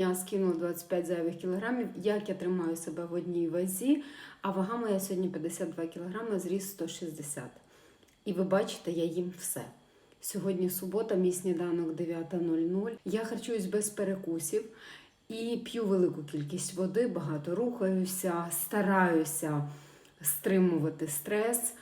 Я скинула 25 зайвих кілограмів. Як я тримаю себе в одній вазі, а вага моя сьогодні 52 кілограми, зріс 160. І ви бачите, я їм все. Сьогодні субота, мій сніданок 9.00. Я харчуюсь без перекусів і п'ю велику кількість води, багато рухаюся, стараюся стримувати стрес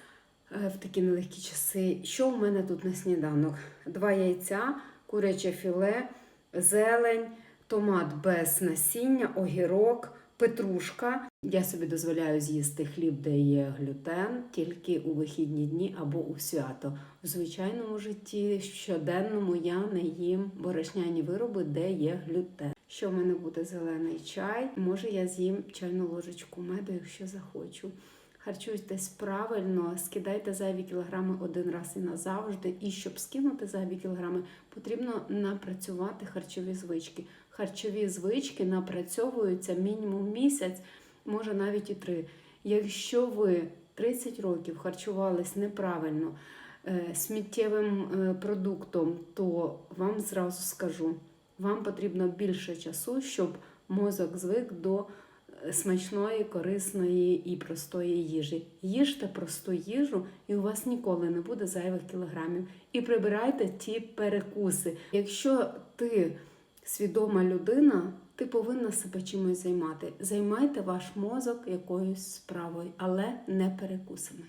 е, в такі нелегкі часи. Що в мене тут на сніданок? Два яйця, куряче філе, зелень, томат без насіння, огірок, петрушка. Я собі дозволяю з'їсти хліб, де є глютен, тільки у вихідні дні або у свято. В звичайному житті щоденному я не їм борошняні вироби, де є глютен. Що в мене буде зелений чай? Може, я з'їм чайну ложечку меду, якщо захочу. Харчуйтесь правильно, скидайте зайві кілограми один раз і назавжди. І щоб скинути зайві кілограми, потрібно напрацювати харчові звички. Харчові звички напрацьовуються мінімум місяць, може навіть і три. Якщо ви 30 років харчувались неправильно е, сміттєвим е, продуктом, то вам зразу скажу, вам потрібно більше часу, щоб мозок звик до смачної, корисної і простої їжі. Їжте просту їжу, і у вас ніколи не буде зайвих кілограмів. І прибирайте ті перекуси. Якщо ти свідома людина, ти повинна себе чимось займати. Займайте ваш мозок якоюсь справою, але не перекусами.